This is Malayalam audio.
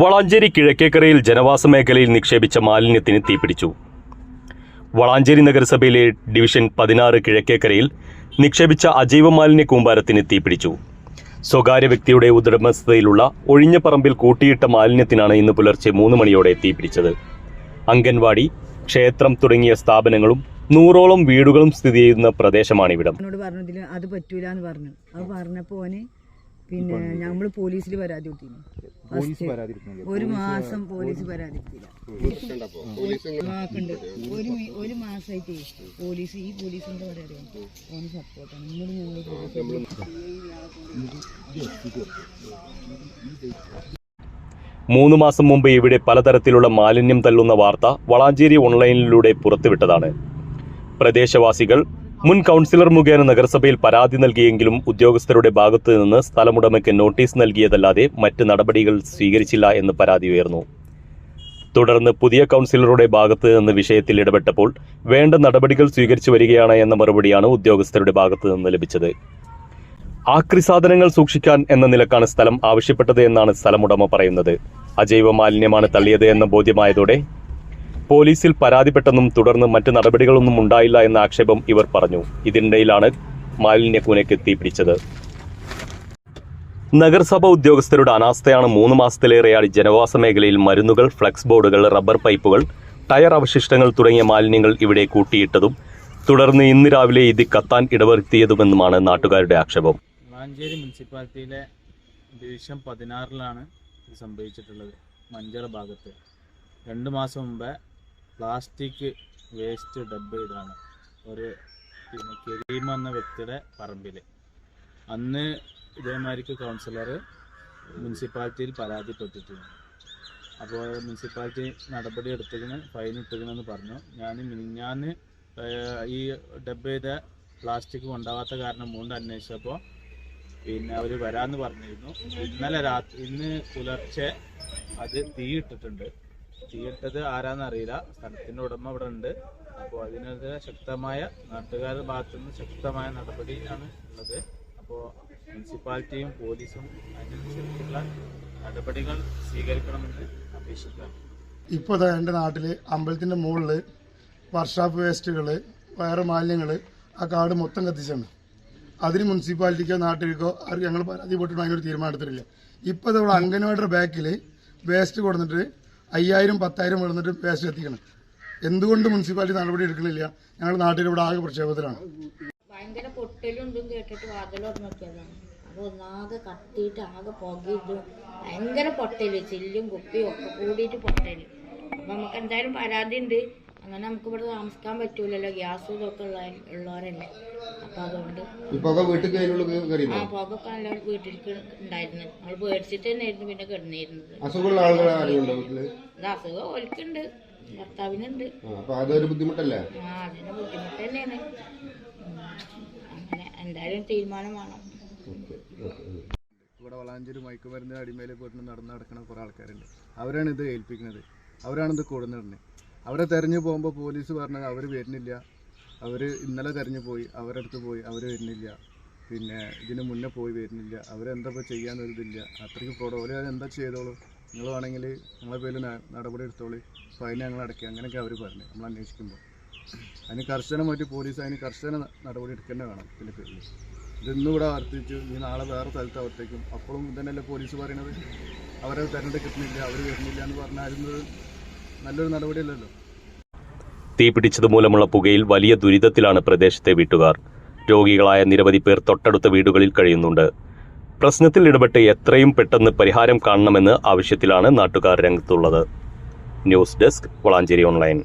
വളാഞ്ചേരി കിഴക്കേക്കരയിൽ ജനവാസ മേഖലയിൽ നിക്ഷേപിച്ച മാലിന്യത്തിന് തീപിടിച്ചു. വളാഞ്ചേരി നഗരസഭയിലെ ഡിവിഷൻ പതിനാറ് കിഴക്കേക്കരയിൽ നിക്ഷേപിച്ച അജൈവ മാലിന്യ കൂമ്പാരത്തിന് തീപിടിച്ചു. സ്വകാര്യ വ്യക്തിയുടെ ഉടമസ്ഥതയിലുള്ള ഒഴിഞ്ഞ പറമ്പിൽ കൂട്ടിയിട്ട മാലിന്യത്തിനാണ് ഇന്ന് പുലർച്ചെ മൂന്ന് മണിയോടെ തീപിടിച്ചത്. അംഗൻവാടി ക്ഷേത്രം തുടങ്ങിയ സ്ഥാപനങ്ങളും നൂറോളം വീടുകളും സ്ഥിതി ചെയ്യുന്ന പ്രദേശമാണിവിടം. എന്നോട് അത് പറ്റൂല എന്ന് പറഞ്ഞു. അത് പറഞ്ഞപ്പോ പിന്നെ നമ്മൾ പോലീസിൽ പരാതി കൊടുത്തിരുന്നു ഫസ്റ്റ് ഒരു മാസം പോലീസ് പരാതി. ഒരു ഒരു മാസമായിട്ട് പോലീസ് ഈ പോലീസിന്റെ പരാതി ഓന് സപ്പോർട്ടാണ് ഞങ്ങൾ മൂന്ന് മാസം മുമ്പ് ഇവിടെ പലതരത്തിലുള്ള മാലിന്യം തള്ളുന്ന വാർത്ത വളാഞ്ചേരി ഓൺലൈനിലൂടെ പുറത്തുവിട്ടതാണ്. പ്രദേശവാസികൾ മുൻ കൗൺസിലർ മുഖേന നഗരസഭയിൽ പരാതി നൽകിയെങ്കിലും ഉദ്യോഗസ്ഥരുടെ ഭാഗത്തു നിന്ന് സ്ഥലമുടമയ്ക്ക് നോട്ടീസ് നൽകിയതല്ലാതെ മറ്റ് നടപടികൾ സ്വീകരിച്ചില്ല എന്ന് പരാതി ഉയർന്നു. തുടർന്ന് പുതിയ കൗൺസിലറുടെ ഭാഗത്ത് നിന്ന് വിഷയത്തിൽ ഇടപെട്ടപ്പോൾ വേണ്ട നടപടികൾ സ്വീകരിച്ചു വരികയാണ് എന്ന മറുപടിയാണ് ഉദ്യോഗസ്ഥരുടെ ഭാഗത്ത് നിന്ന് ലഭിച്ചത്. ആക്രി സാധനങ്ങൾ സൂക്ഷിക്കാൻ എന്ന നിലക്കാണ് സ്ഥലം ആവശ്യപ്പെട്ടത് എന്നാണ് സ്ഥലമുടമ പറയുന്നത്. അജൈവ മാലിന്യമാണ് തള്ളിയത് എന്ന ബോധ്യമായതോടെ പോലീസിൽ പരാതിപ്പെട്ടെന്നും തുടർന്ന് മറ്റ് നടപടികളൊന്നും ഉണ്ടായില്ല എന്ന ആക്ഷേപം ഇവർ പറഞ്ഞു. ഇതിനിടയിലാണ് മാലിന്യക്കൂനയ്ക്ക് തീപിടിച്ചത് നഗരസഭ ഉദ്യോഗസ്ഥരുടെ അനാസ്ഥയാണ് മൂന്ന് മാസത്തിലേറെയായി ജനവാസ മേഖലയിൽ മരുന്നുകൾ ഫ്ലക്സ് ബോർഡുകൾ റബ്ബർ പൈപ്പുകൾ ടയർ അവശിഷ്ടങ്ങൾ തുടങ്ങിയ മാലിന്യങ്ങൾ ഇവിടെ കൂട്ടിയിട്ടതും തുടർന്ന് ഇന്ന് രാവിലെ ഇത് കത്താൻ ഇടവരുത്തിയതുമെന്നുമാണ് നാട്ടുകാരുടെ ആക്ഷേപം. വളാഞ്ചേരി മുനിസിപ്പാലിറ്റിയിലെ ഡിവിഷൻ പതിനാറിലാണ് ഇത് സംഭവിച്ചിട്ടുള്ളത് മഞ്ചറ ഭാഗത്ത്. രണ്ട് മാസം മുമ്പേ പ്ലാസ്റ്റിക് വേസ്റ്റ് ഡബ് ഇതാണ്. ഒരു പിന്നെ കരീം എന്ന വ്യക്തിയുടെ പറമ്പിൽ അന്ന് ഇതേമാതിരിക്ക് കൗൺസിലർ മുനിസിപ്പാലിറ്റിയിൽ പരാതിപ്പെട്ടിട്ടുണ്ട്. അപ്പോൾ മുനിസിപ്പാലിറ്റി നടപടി എടുത്തതിന് ഫൈൻ ഇട്ടതിനെന്ന് പറഞ്ഞു. ഞാൻ ഞാൻ ഈ ഡബ് ചെയ്ത പ്ലാസ്റ്റിക് കൊണ്ടാവാത്ത കാരണം മൂന്ന് അന്വേഷിച്ചപ്പോൾ പിന്നെ അവർ വരാമെന്ന് പറഞ്ഞിരുന്നു. ഇന്നലെ രാത്രി ഇന്ന് പുലർച്ചെ അത് തീയിട്ടിട്ടുണ്ട് തീയിട്ടത് ആരാന്നറിയില്ല സ്ഥലത്തിന്റെ ഉടമ ഇവിടെ ഉണ്ട്. അപ്പോൾ അതിനെതിരെ ശക്തമായ നാട്ടുകാരുടെ ഭാഗത്തു നിന്ന് ശക്തമായ നടപടിയാണ് ഉള്ളത്. അപ്പോൾ മുനിസിപ്പാലിറ്റിയും പോലീസും അതിനനുസരിച്ചുള്ള നടപടികൾ സ്വീകരിക്കണമെന്ന് അപേക്ഷിക്കാം. ഇപ്പോൾ എന്റെ നാട്ടിൽ അമ്പലത്തിന്റെ മുകളിൽ വർഷാപ്പ് വേസ്റ്റുകൾ വേറെ മാലിന്യങ്ങൾ ആ കാട് മൊത്തം കത്തിച്ചാണ്. അതിന് മുനിസിപ്പാലിറ്റിക്കോ നാട്ടിലേക്കോ ഞങ്ങൾ പരാതിപ്പെട്ടിട്ട് അതിനൊരു തീരുമാനം എടുത്തിട്ടില്ല. ഇപ്പോൾ ഇവിടെ അംഗനവാടിയുടെ ബാക്കിൽ വേസ്റ്റ് കൊടുത്തിട്ട് അയ്യായിരം പത്തായിരം കൊടുത്തിട്ട് വേസ്റ്റ് എത്തിക്കണം എന്തുകൊണ്ട് മുനിസിപ്പാലിറ്റി നടപടി എടുക്കണില്ല? ഞങ്ങൾ നാട്ടിൽ ഇവിടെ ആകെ പ്രക്ഷേപത്തിലാണ് ഭയങ്കര പൊട്ടലും ഇതും കേട്ടിട്ട് വാതിലോട്ട് നോക്കിയതാണ്. അപ്പോൾ ഒന്നാകെ കത്തിയിട്ട് ആകെ പുകയിട്ടു ഭയങ്കര പൊട്ടൽ ചില്ലും കുപ്പിയും ഒക്കെ കൂടിയിട്ട് പൊട്ടൽ. അപ്പൊ നമുക്ക് എന്തായാലും പരാതി ഉണ്ട്. അങ്ങനെ നമുക്ക് ഇവിടെ താമസിക്കാൻ പറ്റൂലല്ലോ. ഗ്യാസും ഇതൊക്കെ ഉള്ള ഉള്ളവരല്ലേ. അപ്പൊ അതുകൊണ്ട് ആ പുകൊക്കെ നല്ല വീട്ടിലേക്ക് ഉണ്ടായിരുന്നു. നമ്മൾ പേടിച്ചിട്ട് തന്നെയായിരുന്നു പിന്നെ കിടന്നിരുന്നത്. ഇത് അസുഖം ഓൽക്കുണ്ട്. ഭർത്താവിനുണ്ട്. അതൊരു ബുദ്ധിമുട്ടല്ലേ? ആ അതിന് ബുദ്ധിമുട്ട് തന്നെയാണ്. അങ്ങനെ എന്തായാലും തീരുമാനം വേണം. ഇവിടെ വളാഞ്ചേരി മയക്കുമരുന്ന് അടിമയിൽ പോയിട്ട് നടന്ന് നടക്കുന്ന കുറേ ആൾക്കാരുണ്ട്. അവരാണ് ഇത് ഏൽപ്പിക്കുന്നത്. അവരാണ് ഇത് കൊടുന്നിടുന്നത്. അവരെ തെരഞ്ഞു പോകുമ്പോൾ പോലീസ് പറഞ്ഞത് അവർ വരുന്നില്ല. അവർ ഇന്നലെ തെരഞ്ഞു പോയി അവരുടെ അടുത്ത് പോയി അവർ വരുന്നില്ല. പിന്നെ ഇതിന് മുന്നേ പോയി വരുന്നില്ല. അവരെന്താ ഇപ്പോൾ ചെയ്യാനൊരു ഇതില്ല. അത്രയ്ക്ക് പ്രോഡോ. അവർ എന്താ ചെയ്തോളൂ? നിങ്ങൾ വേണമെങ്കിൽ നിങ്ങളെ പേരിൽ നടപടി എടുത്തോളൂ. ഫൈൻ ഞങ്ങൾ അടയ്ക്കുക അങ്ങനെയൊക്കെ അവർ പറഞ്ഞു നമ്മൾ അന്വേഷിക്കുമ്പോൾ അതിന് കർശനമായിട്ട് പോലീസ് അതിന് കർശന നടപടി എടുക്കേണ്ട വേണം ഇതിന്റെ പേരിൽ ഇതൊന്നും ഇവിടെ വർത്തിച്ചു ഇനി നാളെ വേറെ സ്ഥലത്ത് അപ്പോഴും ഇതന്നെയല്ലേ പോലീസ് പറയണത്? അവരെ തെരഞ്ഞെടുക്കുന്നില്ല അവർ വരുന്നില്ല എന്ന് പറഞ്ഞായിരുന്നത് നല്ലൊരു നടപടിയല്ലല്ലോ. തീപിടിച്ചതുമൂലമുള്ള പുകയിൽ വലിയ ദുരിതത്തിലാണ് പ്രദേശത്തെ വീട്ടുകാർ. രോഗികളായ നിരവധി പേർ തൊട്ടടുത്ത വീടുകളിൽ കഴിയുന്നുണ്ട്. പ്രശ്നത്തിൽ ഇടപെട്ട് എത്രയും പെട്ടെന്ന് പരിഹാരം കാണണമെന്ന് ആവശ്യത്തിലാണ് നാട്ടുകാർ രംഗത്തുള്ളത്. News desk Valanchery online.